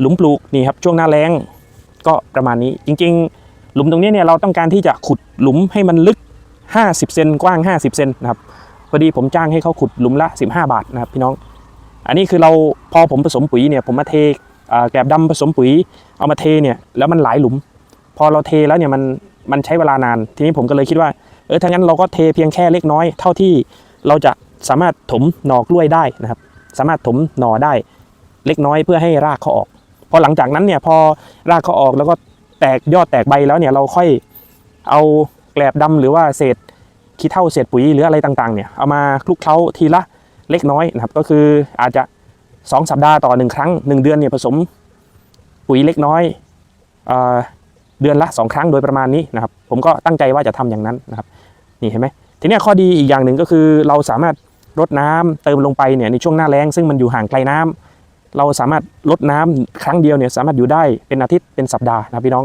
หลุมปลูกนี่ครับช่วงหน้าแล้งก็ประมาณนี้จริง ๆ หลุมตรงนี้เนี่ยเราต้องการที่จะขุดหลุมให้มันลึก 50 เซนกว้าง 50 เซนนะครับพอดีผมจ้างให้เขาขุดหลุมละ 15 บาทนะครับพี่น้อง อันนี้คือเราพอผมผสมปุ๋ยเนี่ยผมมาเทแกลบดำผสมปุ๋ยเอามาเทเนี่ยแล้วมันหลายหลุม พอเราเทแล้วเนี่ยมันมันใช้เวลานาน ทีนี้ผมก็เลยคิดว่าเออถ้างั้นเราก็เทเพียงแค่เล็กน้อย เท่าที่เราจะสามารถถมหน่อกล้วยได้นะครับ สามารถถมหน่อได้เล็กน้อยเพื่อให้รากเขาออก พอหลังจากนั้นเนี่ยพอรากเขาออกแล้วก็แตกยอดแตกใบแล้วเนี่ยเราค่อยเอาแกลบดำหรือว่าเศษขี้เถ้าเศษปุ๋ยหรืออะไรต่างๆเนี่ยเอามาคลุกเคล้าทีละเล็กน้อยนะครับก็คืออาจจะ 2 สัปดาห์ต่อหนึ่งครั้ง 1 เดือนเนี่ยผสมปุ๋ยเล็กน้อยเอเดือนละ 2 ครั้งโดยประมาณนี้นะครับผมก็ตั้งใจว่าจะทำอย่างนั้นนะครับนี่เห็นไหมทีนี้ข้อดีอีกอย่างหนึ่งก็คือเราสามารถรดน้ำเติมลงไปเนี่ยในช่วงหน้าแล้งซึ่งมันอยู่ห่างไกลน้ำ เราสามารถลดน้ำครั้งเดียวเนี่ยสามารถอยู่ได้เป็นอาทิตย์เป็นสัปดาห์นะพี่น้อง